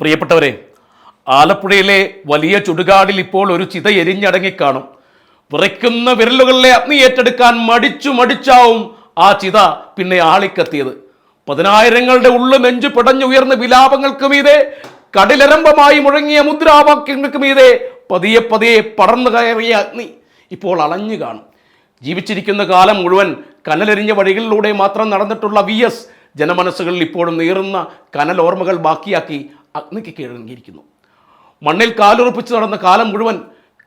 പ്രിയപ്പെട്ടവരെ ആലപ്പുഴയിലെ വലിയ ചുടുകാടിൽ ഇപ്പോൾ ഒരു ചിത എരിഞ്ഞടങ്ങിക്കാണും വിറയ്ക്കുന്ന വിരലുകളിലെ അഗ്നി ഏറ്റെടുക്കാൻ മടിച്ചു മടിച്ചാവും ആ ചിത പിന്നെ ആളിക്കത്തിയത്. പതിനായിരങ്ങളുടെ ഉള്ളു നെഞ്ചു പിടഞ്ഞുയർന്ന വിലാപങ്ങൾക്ക് മീതെ കടിലരമ്പമായി മുഴങ്ങിയ മുദ്രാവാക്യങ്ങൾക്ക് മീതെ പതിയെ പതിയെ പടർന്നു കയറിയ അഗ്നി ഇപ്പോൾ അളഞ്ഞു കാണും. ജീവിച്ചിരിക്കുന്ന കാലം മുഴുവൻ കനലെരിഞ്ഞ വഴികളിലൂടെ മാത്രം നടന്നിട്ടുള്ള വി എസ് ജനമനസ്സുകളിൽ ഇപ്പോഴും നീറുന്ന കനലോർമ്മകൾ ബാക്കിയാക്കി അഗ്നിക്ക് കീഴടങ്ങിയിരിക്കുന്നു മണ്ണിൽ കാലുറപ്പിച്ച് നടന്ന കാലം മുഴുവൻ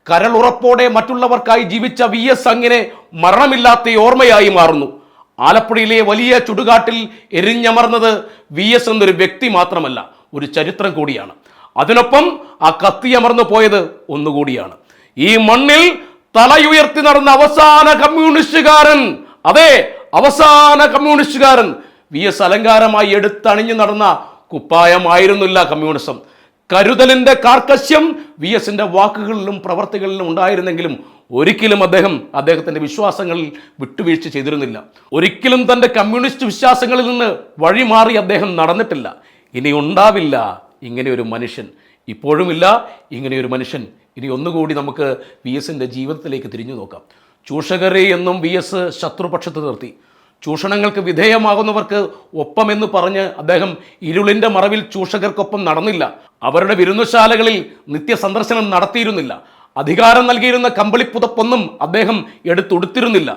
കരളുറപ്പോടെ മറ്റുള്ളവർക്കായി ജീവിച്ച വി എസ് അങ്ങിനെ മരണമില്ലാത്ത ഓർമ്മയായി മാറുന്നു. ആലപ്പുഴയിലെ വലിയ ചുടുകാട്ടിൽ എരിഞ്ഞമർന്നത് വി എസ് എന്നൊരു വ്യക്തി മാത്രമല്ല ഒരു ചരിത്രം കൂടിയാണ്. അതിനൊപ്പം ആ കത്തിയമർന്നു പോയത് ഒന്നുകൂടിയാണ്. ഈ മണ്ണിൽ തലയുയർത്തി നടന്ന അവസാന കമ്മ്യൂണിസ്റ്റുകാരൻ അതെ അവസാന കമ്മ്യൂണിസ്റ്റുകാരൻ വി എസ് അലങ്കാരമായി എടുത്തണിഞ്ഞു നടന്ന കുപ്പായമായിരുന്നില്ല കമ്മ്യൂണിസം. കരുതലിന്റെ കാർക്കശ്യം വി എസിന്റെ വാക്കുകളിലും പ്രവർത്തികളിലും ഉണ്ടായിരുന്നെങ്കിലും ഒരിക്കലും അദ്ദേഹം അദ്ദേഹത്തിന്റെ വിശ്വാസങ്ങളിൽ വിട്ടുവീഴ്ച ചെയ്തിരുന്നില്ല. ഒരിക്കലും തന്റെ കമ്മ്യൂണിസ്റ്റ് വിശ്വാസങ്ങളിൽ നിന്ന് വഴിമാറി അദ്ദേഹം നടന്നിട്ടില്ല. ഇനി ഉണ്ടാവില്ല ഇങ്ങനെയൊരു മനുഷ്യൻ. ഇപ്പോഴുമില്ല ഇങ്ങനെയൊരു മനുഷ്യൻ. ഇനി ഒന്നുകൂടി നമുക്ക് വി എസിന്റെ ജീവിതത്തിലേക്ക് തിരിഞ്ഞു നോക്കാം. ചൂഷകരെ എന്നും വി എസ് ശത്രുപക്ഷത്ത് നിർത്തി. ചൂഷണങ്ങൾക്ക് വിധേയമാകുന്നവർക്ക് ഒപ്പമെന്ന് പറഞ്ഞ് അദ്ദേഹം ഇരുളിന്റെ മറവിൽ ചൂഷകർക്കൊപ്പം നടന്നില്ല. അവരുടെ വിരുന്നുശാലകളിൽ നിത്യസന്ദർശനം നടത്തിയിരുന്നില്ല. അധികാരം നൽകിയിരുന്ന കമ്പിളിപ്പുതപ്പൊന്നും അദ്ദേഹം എടുത്തുടുത്തിരുന്നില്ല.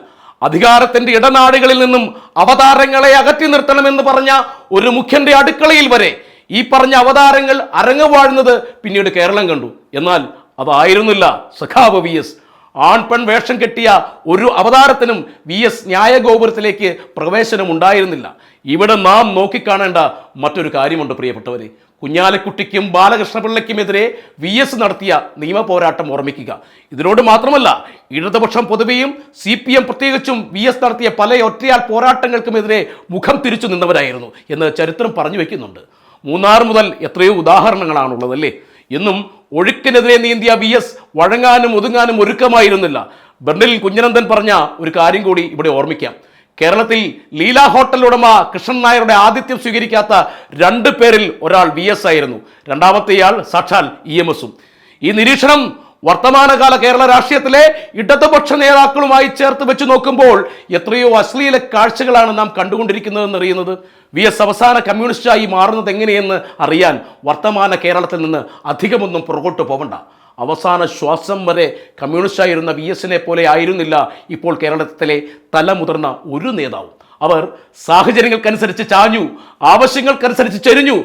അധികാരത്തിന്റെ ഇടനാടുകളിൽ നിന്നും അവതാരങ്ങളെ അകറ്റി നിർത്തണമെന്ന് പറഞ്ഞ ഒരു മുഖ്യന്റെ അടുക്കളയിൽ വരെ ഈ പറഞ്ഞ അവതാരങ്ങൾ അരങ്ങുവാഴുന്നത് പിന്നീട് കേരളം കണ്ടു. എന്നാൽ അതായിരുന്നില്ല. സഖാവ് വി എസ് ആൺ പെൺ വേഷം കെട്ടിയ ഒരു അവതാരത്തിനും വി എസ് ന്യായഗോപുരത്തിലേക്ക് പ്രവേശനം ഉണ്ടായിരുന്നില്ല. ഇവിടെ നാം നോക്കിക്കാണേണ്ട മറ്റൊരു കാര്യമുണ്ട് പ്രിയപ്പെട്ടവരെ. കുഞ്ഞാലിക്കുട്ടിക്കും ബാലകൃഷ്ണപിള്ളയ്ക്കുമെതിരെ വി എസ് നടത്തിയ നിയമ പോരാട്ടം ഓർമ്മിക്കുക. ഇതിനോട് മാത്രമല്ല ഇടതുപക്ഷം പൊതുവെയും സി പി എം പ്രത്യേകിച്ചും വി എസ് നടത്തിയ പല ഒറ്റയാൾ പോരാട്ടങ്ങൾക്കുമെതിരെ മുഖം തിരിച്ചു നിന്നവരായിരുന്നു എന്ന് ചരിത്രം പറഞ്ഞു വയ്ക്കുന്നുണ്ട് മൂന്നാർ മുതൽ എത്രയോ ഉദാഹരണങ്ങളാണുള്ളത് അല്ലേ എന്നും ഒഴുക്കിനെതിരെ നീന്തിയ വി എസ് വഴങ്ങാനും ഒതുങ്ങാനും ഒരുക്കമായിരുന്നില്ല. ബെർണിൽ കുഞ്ഞനന്ദൻ പറഞ്ഞ ഒരു കാര്യം കൂടി ഇവിടെ ഓർമ്മിക്കാം. കേരളത്തിൽ ലീല ഹോട്ടൽ ഉടമ കൃഷ്ണൻ നായരുടെ ആതിഥ്യം സ്വീകരിക്കാത്ത രണ്ട് പേരിൽ ഒരാൾ വി എസ് ആയിരുന്നു. രണ്ടാമത്തെയാൾ സാക്ഷാൽ ഇ എം എസും. ഈ നിരീക്ഷണം വർത്തമാനകാല കേരള രാഷ്ട്രീയത്തിലെ ഇടതുപക്ഷ നേതാക്കളുമായി ചേർത്ത് വെച്ച് നോക്കുമ്പോൾ എത്രയോ അശ്ലീല കാഴ്ചകളാണ് നാം കണ്ടുകൊണ്ടിരിക്കുന്നതെന്ന് അറിയുന്നത്. വി എസ് അവസാന കമ്മ്യൂണിസ്റ്റായി മാറുന്നത് എങ്ങനെയെന്ന് അറിയാൻ വർത്തമാന കേരളത്തിൽ നിന്ന് അധികമൊന്നും പുറകോട്ട് പോകണ്ട അവസാന ശ്വാസം വരെ കമ്മ്യൂണിസ്റ്റായിരുന്ന വി എസിനെ പോലെ ആയിരുന്നില്ല ഇപ്പോൾ കേരളത്തിലെ തലമുതിർന്ന ഒരു നേതാവും. അവർ സാഹചര്യങ്ങൾക്കനുസരിച്ച് ചാഞ്ഞു ആവശ്യങ്ങൾക്കനുസരിച്ച് ചെരിഞ്ഞു.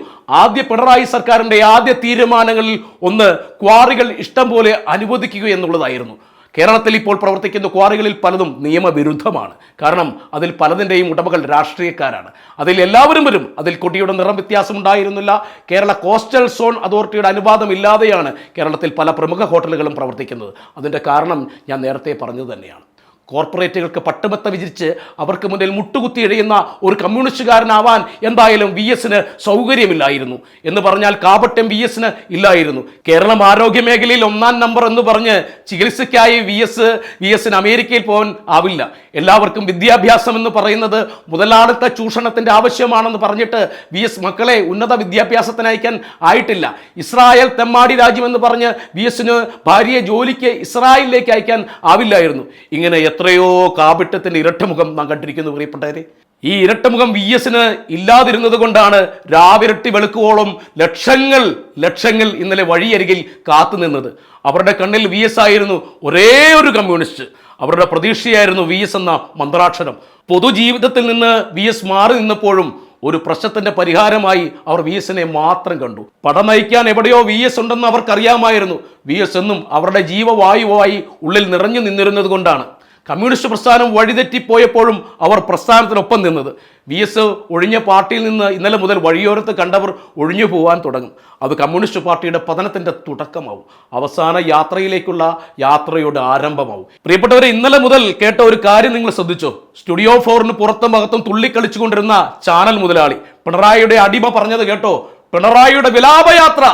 ആദ്യ പിണറായി സർക്കാരിന്റെ ആദ്യ തീരുമാനങ്ങളിൽ ഒന്ന് ക്വാറികൾ ഇഷ്ടം പോലെ അനുവദിക്കുക എന്നുള്ളതായിരുന്നു. കേരളത്തിൽ ഇപ്പോൾ പ്രവർത്തിക്കുന്ന ക്വാറികളിൽ പലതും നിയമവിരുദ്ധമാണ്. കാരണം അതിൽ പലതിന്റെയും ഉടമകൾ രാഷ്ട്രീയക്കാരാണ്. അതിൽ എല്ലാവരും വരും. അതിൽ കുട്ടിയുടെ നിറം വ്യത്യാസം ഉണ്ടായിരുന്നില്ല കേരള കോസ്റ്റൽ സോൺ അതോറിറ്റിയുടെ അനുവാദം ഇല്ലാതെയാണ് കേരളത്തിൽ പല പ്രമുഖ ഹോട്ടലുകളും പ്രവർത്തിക്കുന്നത്. അതിന്റെ കാരണം ഞാൻ നേരത്തെ പറഞ്ഞത് തന്നെയാണ്. കോർപ്പറേറ്റുകൾക്ക് പട്ടുമത്ത വിചരിച്ച് അവർക്ക് മുന്നിൽ മുട്ടുകുത്തി ഇഴയുന്ന ഒരു കമ്മ്യൂണിസ്റ്റുകാരനാവാൻ എന്തായാലും വി എസിന് സൗകര്യമില്ലായിരുന്നു. എന്ന് പറഞ്ഞാൽ കാപട്യം വി എസിന് ഇല്ലായിരുന്നു. കേരളം ആരോഗ്യ മേഖലയിൽ ഒന്നാം നമ്പർ എന്ന് പറഞ്ഞ് ചികിത്സയ്ക്കായി വി എസ് വി എസിന് അമേരിക്കയിൽ പോകാൻ ആവില്ല. എല്ലാവർക്കും വിദ്യാഭ്യാസം എന്ന് പറയുന്നത് മുതലാളിത്ത ചൂഷണത്തിന്റെ ആവശ്യമാണെന്ന് പറഞ്ഞിട്ട് വി എസ് മക്കളെ ഉന്നത വിദ്യാഭ്യാസത്തിന് അയക്കാൻ ആയിട്ടില്ല. ഇസ്രായേൽ തെമ്മാടി രാജ്യമെന്ന് പറഞ്ഞ് വി എസിന് ഭാര്യയെ ജോലിക്ക് ഇസ്രായേലിലേക്ക് അയക്കാൻ ആവില്ലായിരുന്നു. ഇങ്ങനെ എത്രയോ കാപിട്ടത്തിന്റെ ഇരട്ടമുഖം നാം കണ്ടിരിക്കുന്നു പ്രിയപ്പെട്ടവരെ. ഈ ഇരട്ടമുഖം വി എസിന് ഇല്ലാതിരുന്നത് കൊണ്ടാണ് രാവിരട്ടി വെളുക്കുവോളം ലക്ഷങ്ങൾ ലക്ഷങ്ങൾ ഇന്നലെ വഴിയരികിൽ കാത്തുനിന്നത് അവരുടെ കണ്ണിൽ വി എസ് ആയിരുന്നു ഒരേ ഒരു കമ്മ്യൂണിസ്റ്റ്. അവരുടെ പ്രതീക്ഷയായിരുന്നു വി എസ് എന്ന മന്ത്രാക്ഷരം. പൊതുജീവിതത്തിൽ നിന്ന് വി എസ് മാറി നിന്നപ്പോഴും ഒരു പ്രശ്നത്തിന്റെ പരിഹാരമായി അവർ വി എസിനെ മാത്രം കണ്ടു. പട നയിക്കാൻ എവിടെയോ വി എസ് ഉണ്ടെന്ന് അവർക്കറിയാമായിരുന്നു. വി എസ് എന്നും അവരുടെ ജീവവായുവായി ഉള്ളിൽ നിറഞ്ഞു നിന്നിരുന്നത് കൊണ്ടാണ്. കമ്മ്യൂണിസ്റ്റ് പ്രസ്ഥാനം വഴിതെറ്റിപ്പോയപ്പോഴും അവർ പ്രസ്ഥാനത്തിനൊപ്പം നിന്നത്. വി എസ് ഒഴിഞ്ഞ പാർട്ടിയിൽ നിന്ന് ഇന്നലെ മുതൽ വഴിയോരത്ത് കണ്ടവർ ഒഴിഞ്ഞു പോകാൻ തുടങ്ങും. അത് കമ്മ്യൂണിസ്റ്റ് പാർട്ടിയുടെ പതനത്തിന്റെ തുടക്കമാവും. അവസാന യാത്രയിലേക്കുള്ള യാത്രയുടെ ആരംഭമാവും. പ്രിയപ്പെട്ടവരെ ഇന്നലെ മുതൽ കേട്ട ഒരു കാര്യം നിങ്ങൾ ശ്രദ്ധിച്ചോ? സ്റ്റുഡിയോ ഫോറിന് പുറത്തും അകത്തും തുള്ളിക്കളിച്ചുകൊണ്ടിരുന്ന ചാനൽ മുതലാളി പിണറായിയുടെ അടിമ പറഞ്ഞത് കേട്ടോ? പിണറായിയുടെ വിലാപയാത്ര!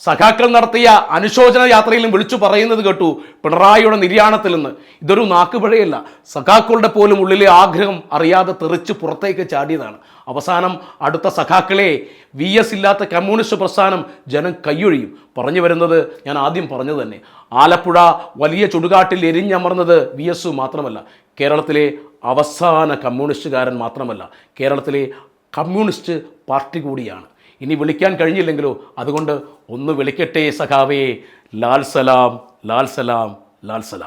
സഖാക്കൾ നടത്തിയ അനുശോചന യാത്രയിലും വിളിച്ചു പറയുന്നത് കേട്ടു പിണറായിയുടെ നിര്യാണത്തിൽ നിന്ന്. ഇതൊരു നാക്കുപഴയല്ല. സഖാക്കളുടെ പോലും ഉള്ളിലെ ആഗ്രഹം അറിയാതെ തെറിച്ച് പുറത്തേക്ക് ചാടിയതാണ്. അവസാനം അടുത്ത സഖാക്കളെ വി എസ് ഇല്ലാത്ത കമ്മ്യൂണിസ്റ്റ് പ്രസ്ഥാനം ജനം കൈയൊഴിയും. പറഞ്ഞു വരുന്നത് ഞാൻ ആദ്യം പറഞ്ഞത് തന്നെ. ആലപ്പുഴ വലിയ ചുടുകാട്ടിൽ എരിഞ്ഞമർന്നത് വി എസ് മാത്രമല്ല. കേരളത്തിലെ അവസാന കമ്മ്യൂണിസ്റ്റുകാരൻ മാത്രമല്ല. കേരളത്തിലെ കമ്മ്യൂണിസ്റ്റ് പാർട്ടി കൂടിയാണ്. ഇനി വിളിക്കാൻ കഴിഞ്ഞില്ലെങ്കിലോ? അതുകൊണ്ട് ഒന്ന് വിളിക്കട്ടെ സഖാവേ. ലാൽ സലാം ലാൽ സലാം ലാൽ സലാം.